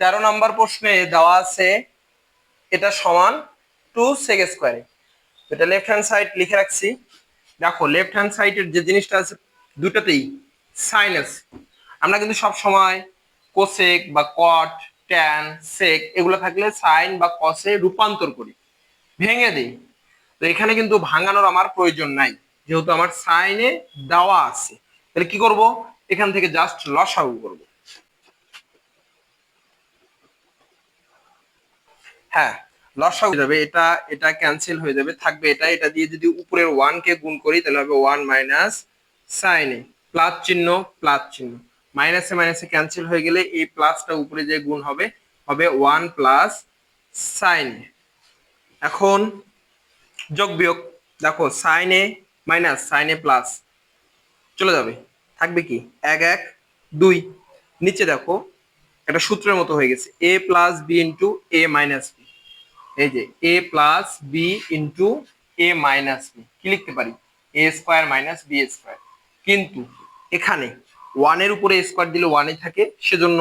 তেরো নম্বর প্রশ্নে দেওয়া আছে, এটা সমান টু সেক স্কোয়ারে এটা লেফট হ্যান্ড সাইড লিখে রাখছি। দেখো লেফট হ্যান্ড সাইডের যে জিনিসটা আছে, দুটাতেই সাইন আমরা কিন্তু সব সময় কোসেক বা কট ট্যান সেক এগুলো থাকলে সাইন বা কসে রূপান্তর করি। ভেঙে দিই। তো এখানে কিন্তু ভাঙানোর আমার প্রয়োজন নাই, যেহেতু আমার সাইনে দেওয়া আছে। তাহলে কি করব? এখান থেকে জাস্ট লসাগু করব। হ্যাঁ লসাগু হয়ে যাবে, এটা এটা ক্যান্সেল হয়ে যাবে, থাকবে এটা এটা দিয়ে যদি উপরের ওয়ান কে গুণ করি, তাহলে হবে one minus sine A plus চিহ্ন প্লাস চিহ্ন। মাইনাসে মাইনাসে ক্যান্সেল হয়ে গেলে এই প্লাসটা উপরে যে গুণ হবে হবে ওয়ান প্লাস সাইনে এখন যোগ বিয়োগ, দেখো sine A minus sine A plus চলে যাবে, থাকবে কি? এক এক, দুই। নিচে দেখো, একটা সূত্রের মতো হয়ে গেছে A plus B into A minus এই যে A plus B into A minus B কি লিখতে পারি? A square minus B square কিন্তু এখানে ওয়ানের উপরে স্কোয়ার দিলে ওয়ানে থাকে, সেজন্য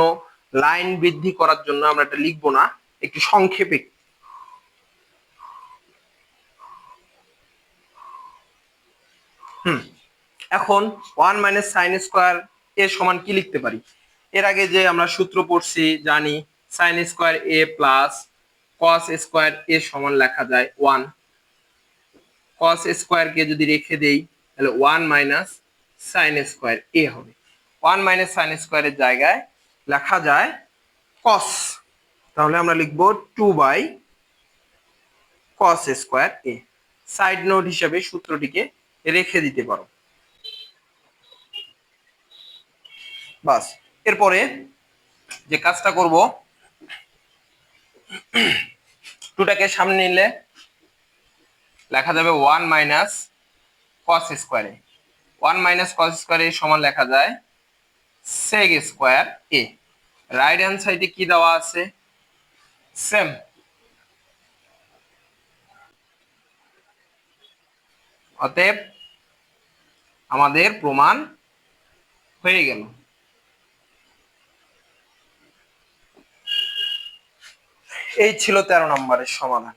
লাইন বৃদ্ধি করার জন্য আমরা এটা লিখব না, একটু সংক্ষেপে। এখন ওয়ান মাইনাস সাইন স্কোয়ার এর সমান কি লিখতে পারি? এর আগে যে আমরা সূত্র পড়ছি, জানি sine square A plus cos square A সমান লেখা যায় ওয়ান কস স্কোয়ারকে যদি রেখে দেই, তাহলে one minus sine square A হবে। ওয়ান মাইনাস সাইন স্কোয়ারের জায়গায় লেখা যায় কস তাহলে আমরা লিখব two by cos square A side note হিসাবে সূত্রটিকে রেখে দিতে পারো। বাস। এরপরে যে কাজটা করব টুটাকে সামনে নিলে লেখা যাবে ওয়ান মাইনাস কস স্কোয়ারে ওয়ান মাইনাস কস স্কোয়ারে সমান লেখা যায় sec square A right hand সাইডে কি দেওয়া আছে? সেম। অতএব আমাদের প্রমাণ হয়ে গেল। এই ছিল তেরো নম্বরের সমাধান।